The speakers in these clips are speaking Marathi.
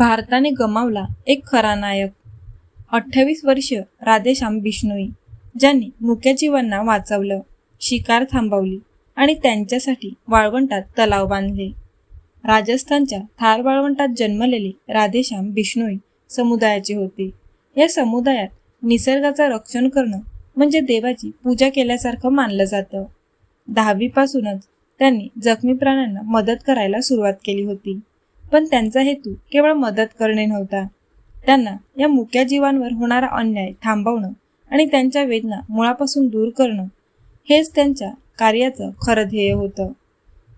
भारताने गमावला एक खरा नायक. अठ्ठावीस वर्ष राधेश्याम बिष्णोई ज्यांनी मुक्या जीवांना वाचवलं शिकार थांबवली आणि त्यांच्यासाठी वाळवंटात तलाव बांधले. राजस्थानच्या थार वाळवंटात जन्मलेले राधेश्याम बिष्णोई समुदायाचे होते. या समुदायात निसर्गाचं रक्षण करणं म्हणजे देवाची पूजा केल्यासारखं मानलं जातं. दहावीपासूनच त्यांनी जखमी प्राण्यांना मदत करायला सुरुवात केली होती. पण त्यांचा हेतू केवळ मदत करणे नव्हता. त्यांना या मुक्या जीवांवर होणारा अन्याय थांबवणं आणि त्यांच्या वेदना मुळापासून दूर करणं हेच त्यांच्या कार्याचं खरं ध्येय होतं.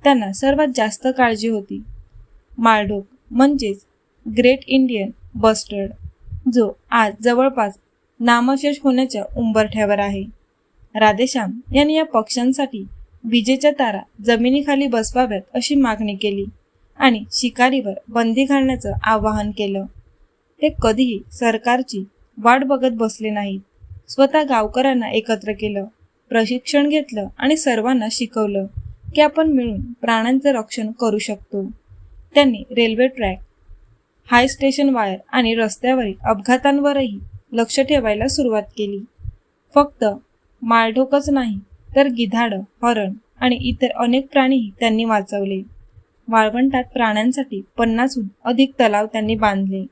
त्यांना सर्वात जास्त काळजी होती. माळढोक म्हणजेच ग्रेट इंडियन बस्टर्ड जो आज जवळपास नामशेष होण्याच्या उंबरठ्यावर आहे. राधेश्याम यांनी या पक्ष्यांसाठी विजेच्या तारा जमिनीखाली बसवाव्यात अशी मागणी केली. आणि शिकारीवर बंदी घालण्याचं आवाहन केलं. ते कधीही सरकारची वाट बघत बसले नाहीत. स्वतः गावकऱ्यांना एकत्र केलं प्रशिक्षण घेतलं आणि सर्वांना शिकवलं की आपण मिळून प्राण्यांचं रक्षण करू शकतो. त्यांनी railway track high station wire आणि रस्त्यावरील अपघातांवरही लक्ष ठेवायला सुरुवात केली. फक्त माळढोकच नाही तर गिधाडं हरण आणि इतर अनेक प्राणीही त्यांनी वाचवले. वाळवंटात प्राण्यांसाठी पन्नासहून अधिक तलाव त्यांनी बांधले.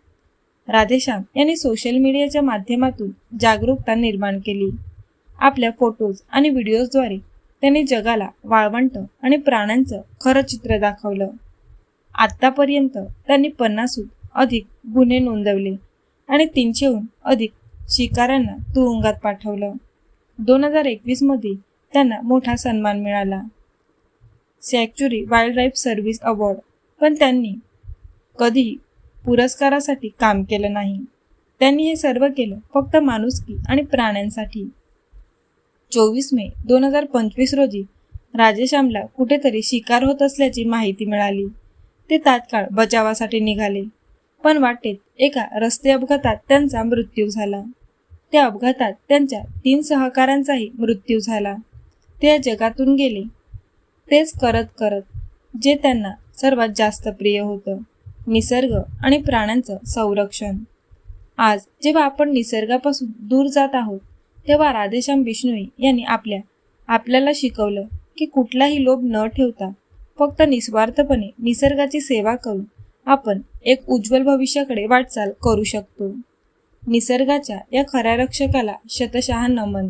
राधेश्याम यांनी सोशल मीडियाच्या माध्यमातून जागरूकता निर्माण केली. आपल्या फोटोज आणि व्हिडिओजद्वारे त्यांनी जगाला वाळवंट आणि प्राण्यांचं खरं चित्र दाखवलं. आत्तापर्यंत त्यांनी पन्नासहून अधिक गुन्हे नोंदवले आणि तीनशेहून अधिक शिकाऱ्यांना तुरुंगात पाठवलं. दोन हजार एकवीसमध्ये त्यांना मोठा सन्मान मिळाला. Sanctuary wild life service award. पण त्यांनी कधीही पुरस्कारासाठी काम केलं नाही. त्यांनी हे सर्व केलं फक्त माणुसकी आणि प्राण्यांसाठी. चोवीस मे दोन हजार पंचवीस रोजी राजेश्यामला कुठेतरी शिकार होत असल्याची माहिती मिळाली. ते तात्काळ बचावासाठी निघाले. पण वाटेत एका रस्ते अपघातात त्यांचा मृत्यू झाला. त्या अपघातात त्यांच्या तीन सहकाऱ्यांचाही मृत्यू झाला. ते जगातून गेले. तेच करत करत जे त्यांना सर्वात जास्त प्रिय होतं निसर्ग आणि प्राण्यांचं संरक्षण. आज जेव्हा आपण निसर्गापासून दूर जात आहोत तेव्हा राधेश्याम बिष्णोई यांनी आपल्या आपल्याला शिकवलं की कुठलाही लोभ न ठेवता फक्त निस्वार्थपणे निसर्गाची सेवा करून आपण एक उज्ज्वल भविष्याकडे वाटचाल करू शकतो. निसर्गाच्या या खऱ्या रक्षकाला शतशहा नमन.